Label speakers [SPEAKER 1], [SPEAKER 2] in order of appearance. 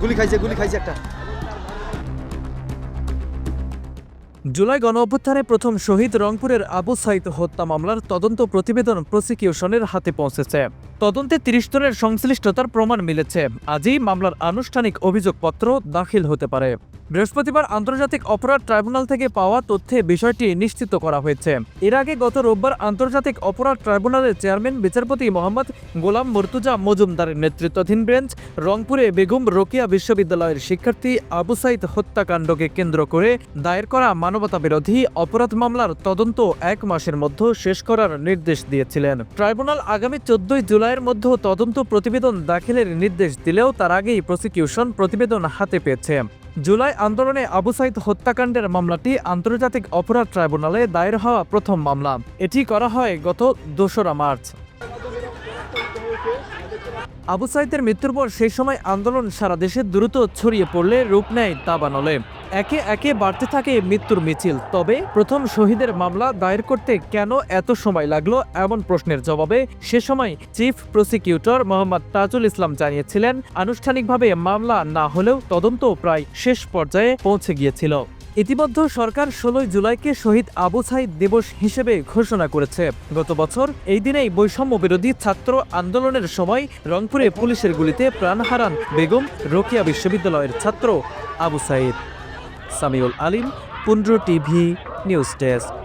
[SPEAKER 1] গুলি খাইছে গুলি খাইছে একটা।
[SPEAKER 2] জুলাই গণ অভ্যুত্থানে প্রথম শহীদ রংপুরের আবু সাইদ হত্যা মামলার তদন্ত প্রতিবেদন প্রসিকিউশনের হাতে পৌঁছেছে। তদন্তে তিরিশ জনের সংশ্লিষ্টতার প্রমাণ মিলেছে। আজই মামলার আনুষ্ঠানিক অভিযোগপত্র দাখিল হতে পারে। বৃহস্পতিবার আন্তর্জাতিক অপরাধ ট্রাইব্যুনাল থেকে পাওয়া তথ্যে বিষয়টি নিশ্চিত করা হয়েছে। এর আগে গত রোববার আন্তর্জাতিক অপরাধ ট্রাইব্যুনালের চেয়ারম্যান, বিচারপতি মোহাম্মদ গোলাম মর্তুজা মজুমদারের নেতৃত্বাধীন বেঞ্চ, রংপুরে বেগম রোকিয়া বিশ্ববিদ্যালয়ের শিক্ষার্থী আবু সাইদ হত্যাকাণ্ডকে কেন্দ্র করে দায়ের করা মানবতা বিরোধী অপরাধ মামলার তদন্ত এক মাসের মধ্যে শেষ করার নির্দেশ দিয়েছিলেন। ট্রাইব্যুনাল আগামী চোদ্দই জুলাইয়ের মধ্যে তদন্ত প্রতিবেদন দাখিলের নির্দেশ দিলেও তার আগেই প্রসিকিউশন প্রতিবেদন হাতে পেয়েছে। জুলাই আন্দোলনে আবু সাইদ হত্যাকাণ্ডের মামলাটি আন্তর্জাতিক অপরাধ ট্রাইব্যুনালে দায়ের হওয়া প্রথম মামলা। এটি করা হয় গত দোসরা মার্চ। আবু সাইদের মৃত্যুর পর সেই সময় আন্দোলন সারা দেশে দ্রুত ছড়িয়ে পড়লে রূপ নেয় দাবানলে একে একে বাড়তে থাকে মৃত্যুর মিছিল। তবে প্রথম শহীদের মামলা দায়ের করতে কেন এত সময় লাগল এমন প্রশ্নের জবাবে সে সময় চিফ প্রসিকিউটর মোহাম্মদ তাজুল ইসলাম জানিয়েছিলেন, আনুষ্ঠানিকভাবে মামলা না হলেও তদন্ত প্রায় শেষ পর্যায়ে পৌঁছে গিয়েছিল। ইতিমধ্যে সরকার ষোলোই জুলাইকে শহীদ আবু সাইদ দিবস হিসেবে ঘোষণা করেছে। গত বছর এই দিনেই বৈষম্য বিরোধী ছাত্র আন্দোলনের সময় রংপুরে পুলিশের গুলিতে প্রাণ হারান বেগম রোকিয়া বিশ্ববিদ্যালয়ের ছাত্র Abu Sayed. Samiul Alim Pundra TV news desk.